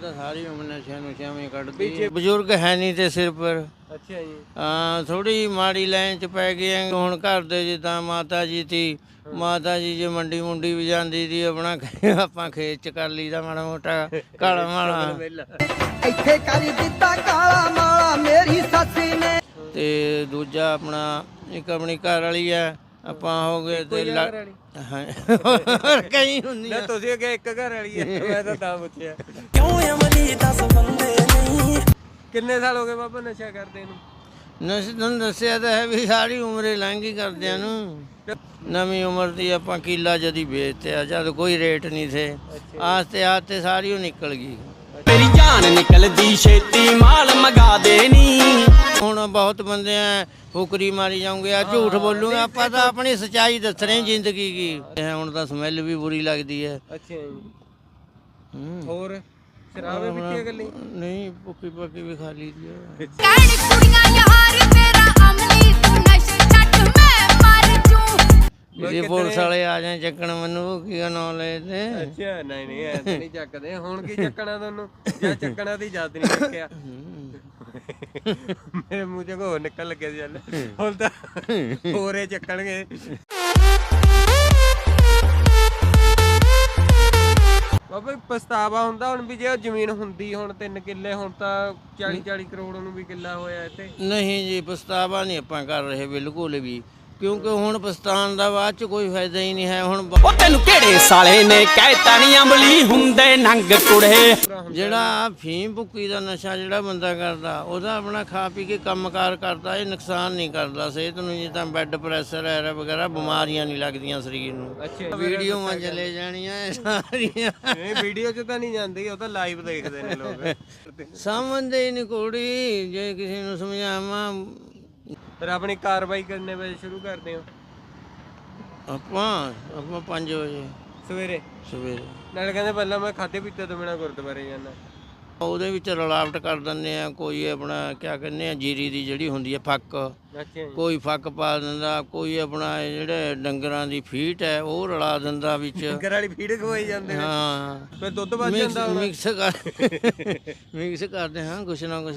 ਤਾਂ ਸਾਰੀ ਉਮਰ ਨਸ਼ਿਆਂ ਨੂੰ ਛਾਵੇਂ ਕੱਢਦੀ ਬਜ਼ੁਰਗ ਹੈ ਨਹੀਂ ਤੇ ਸਿਰ ਪਰ। ਅੱਛਾ ਜੀ। ਹਾਂ ਥੋੜੀ ਮਾੜੀ ਲਾਈਨ ਚ ਪੈ ਗਏ ਆਂ। ਹੁਣ ਘਰ ਦੇ ਜਿੱਦਾਂ ਮਾਤਾ ਜੀ ਤੀ ਮਾਤਾ ਜੀ ਜੇ ਮੰਡੀ ਮੁੰਡੀ ਵੀ ਜਾਂਦੀ ਸੀ ਆਪਣਾ ਆਪਾਂ ਖੇਤ ਚ ਕਰ ਲਈਦਾ ਮਾੜਾ ਮੋਟਾ ਕਾਲਾ ਮਾਲਾ। ਪਹਿਲਾਂ ਇੱਥੇ ਕਰ ਦਿੱਤਾ ਕਾਲਾ ਮਾਲਾ ਮੇਰੀ ਸੱਸ ਨੇ। ਤੇ ਦੂਜਾ ਆਪਣਾ ਇੱਕ ਆਪਣੀ ਘਰ ਵਾਲੀ ਆ ਆਪਾਂ ਹੋ ਗਏ ਤੇ ਲ-? ਹਾਂ। ਹੋਰ ਕਈ ਨਾ ਹੁੰਦੀਆਂ ਤੁਸੀਂ ਅੱਗੇ ਇੱਕ ਘਰ ਵਾਲੀ ਹੈ ਮੈਂ ਤਾਂ ਤਾਂ ਪੁੱਛਿਆ। ਕਿਉਂ ਅਮਲੀ ਦਸ ਬੰਦੇ ਨਹੀਂ? ਕਿੰਨੇ ਸਾਲ ਹੋ ਗਏ ਬਾਬਾ ਨਸ਼ਾ ਕਰਦੇ ਨੂੰ? ਨਸ਼ੇ ਤੁਹਾਨੂੰ ਦੱਸਿਆ ਤਾਂ ਹੈ ਵੀ ਸਾਰੀ ਉਮਰੇ ਲੰਘੀ ਕਰਦਿਆਂ ਨੂੰ। ਨਵੀਂ ਉਮਰ ਦੀ ਆਪਾਂ ਕਿੱਲਾ ਜਦੀ ਵੇਚਤੇ ਆ ਜਦ ਕੋਈ ਰੇਟ ਨਹੀਂ ਥੇ। ਆਸਤੇ ਆਸਤੇ ਸਾਰੀ ਉਹ ਨਿਕਲ ਗਈ। ਮੇਰੀ ਜਾਨ ਨਿਕਲਦੀ ਛੇਤੀ ਮਾਲ ਮਗਾ ਹੁਣ ਬਹੁਤ ਬੰਦੇ ਆ ਫੁਕਰੀ ਮਾਰੀ ਜਾਉਂਗੇ ਆ ਝੂਠ ਬੋਲੂਗੇ ਆਪਾਂ ਤਾਂ ਆਪਣੀ ਸੱਚਾਈ ਦੱਸ ਰਹੇ ਜ਼ਿੰਦਗੀ ਕੀ। ਇਹ ਹੁਣ ਤਾਂ ਸਮੈਲ ਵੀ ਬੁਰੀ ਲੱਗਦੀ ਹੈ ਅੱਛਾ ਜੀ। ਹੂੰ। ਹੋਰ? ਸ਼ਰਾਬੇ ਪੀਤੀ ਗੱਲੀ ਨਹੀਂ ਭੁੱਕੀ ਪੱਕੀ ਵੀ ਖਾ ਲਈ ਦੀ ਹੈ ਕਹਿਣ ਕੁੜੀਆਂ ਯਾਰ ਮੇਰਾ ਅਮਲੀ ਤੂੰ ਨਸ਼ੇ ਛੱਡ ਮੈਂ ਮਰ ਜੂ। ਜੇ ਪੁਲਿਸ ਵਾਲੇ ਆ ਜਾਣ ਚੱਕਣ ਮੈਨੂੰ ਕੀ ਨਾਂ ਲੈ ਤੇ? ਅੱਛਾ ਨਹੀਂ ਨਹੀਂ ਐ ਤਾਂ ਨਹੀਂ ਚੱਕਦੇ। ਹੁਣ ਕੀ ਚੱਕਣਾ ਤੁਹਾਨੂੰ? ਜਾਂ ਚੱਕਣਾ ਦੀ ਯਾਦ ਨਹੀਂ ਰੱਖਿਆ। ਮੇਰੇ ਮੂੰਹ ਚੋਂ ਹੋਰ ਨਿਕਲ ਲੱਗਿਆ ਸੀ ਚੱਲ। ਹੁਣ ਤਾਂ ਹੋਰੇ ਚੱਕਣਗੇ। ਬਾਬਾ ਪਛਤਾਵਾ ਹੁੰਦਾ ਹੁਣ ਵੀ ਜੇ ਉਹ ਜ਼ਮੀਨ ਹੁੰਦੀ ਹੁਣ 3 ਕਿੱਲੇ ਹੁਣ ਤਾਂ 40 40 ਕਰੋੜ ਨੂੰ ਵੀ ਕਿੱਲਾ ਹੋਇਆ ਇੱਥੇ। ਨਹੀਂ ਜੀ ਪਛਤਾਵਾ ਨਹੀਂ ਆਪਾਂ ਕਰ ਰਹੇ ਬਿਲਕੁਲ ਵੀ। ਕਿਉਂਕਿ ਹੁਣ ਪਛਤਾਣ ਦਾ ਬਾਅਦ ਚ ਕੋਈ ਫਾਇਦਾ ਹੀ ਨਹੀਂ ਹੈ ਹੁਣ ਬ- ਉਹ ਤੈਨੂੰ ਕਿਹੜੇ ਸਾਲੇ ਨੇ ਕਹਿਤਾ ਨਹੀਂ ਅਮਲੀ ਹੁੰਦੇ ਨੰਗ ਕੁੜੇ? ਜਿਹੜਾ ਫੀਮ ਭੁੱਕੀ ਦਾ ਨਸ਼ਾ ਜਿਹੜਾ ਬੰਦਾ ਕਰਦਾ ਉਹਦਾ ਆਪਣਾ ਖਾ ਪੀ ਕੇ ਕੰਮਕਾਰ ਕਰਦਾ ਇਹ ਨੁਕਸਾਨ ਨਹੀਂ ਕਰਦਾ ਸਿਹਤ ਨੂੰ ਜਿੱਦਾਂ ਬੈੱਡ ਪ੍ਰੈਸ਼ਰ ਹੈ ਵਗੈਰਾ ਬਿਮਾਰੀਆਂ ਨਹੀਂ ਲੱਗਦੀਆਂ ਸਰੀਰ ਨੂੰ। ਅੱਛਾ ਵੀਡੀਓਆਂ ਚਲੇ ਜਾਣੀਆਂ ਇਹ ਸਾਰੀਆਂ। ਇਹ ਵੀਡੀਓ 'ਚ ਤਾਂ ਨਹੀਂ ਜਾਂਦੀ ਉਹ ਤਾਂ ਲਾਈਵ ਦੇਖਦੇ ਨੇ ਲੋਕ। ਸਮਝਦੇ ਹੀ ਨਹੀਂ ਕੁੜੀ ਜੇ ਕਿਸੇ ਨੂੰ ਸਮਝਾਵਾਂ ਫਿਰ ਆਪਣੀ ਕਾਰਵਾਈ ਕਰਨੇ ਵੇ ਸ਼ੁਰੂ ਕਰਦੇ ਹੋ? ਆਪਾਂ ਆਪਾਂ 5 ਵਜੇ। ਸਵੇਰੇ? ਸਵੇਰੇ। ਨਾਲੇ ਕਹਿੰਦੇ ਪਹਿਲਾਂ ਮੈਂ ਖਾਦੇ ਪੀਤੇ ਤੋਂ ਬਿਨਾ ਗੁਰਦੁਆਰੇ ਜਾਣਾ ਉਹਦੇ ਵਿੱਚ ਰਲਾਵਟ ਕਰ ਦਿੰਦੇ ਆ ਕੋਈ ਆਪਣਾ ਕਿਆ ਕਹਿੰਦੇ ਆ ਜੀਰੀ ਦੀ ਜਿਹੜੀ ਹੁੰਦੀ ਹੈ ਫੱਕ। ਕੋਈ ਫੱਕ ਪਾ ਦਿੰਦਾ ਕੋਈ ਆਪਣਾ ਇਹ ਜਿਹੜੇ ਡੰਗਰਾਂ ਦੀ ਫੀਟ ਹੈ ਉਹ ਰਲਾ ਦਿੰਦਾ ਵਿੱਚ। ਘਰ ਵਾਲੀ ਫੀਡ ਖਵਾਈ ਜਾਂਦੇ ਨੇ। ਹਾਂ। ਫਿਰ ਦੁੱਧ ਵੱਧ ਜਾਂਦਾ ਹੋਣਾ। ਮਿਕਸ ਕਰ ਮਿਕਸ ਕਰਦੇ ਹਾਂ ਕੁਛ ਨਾ ਕੁਛ।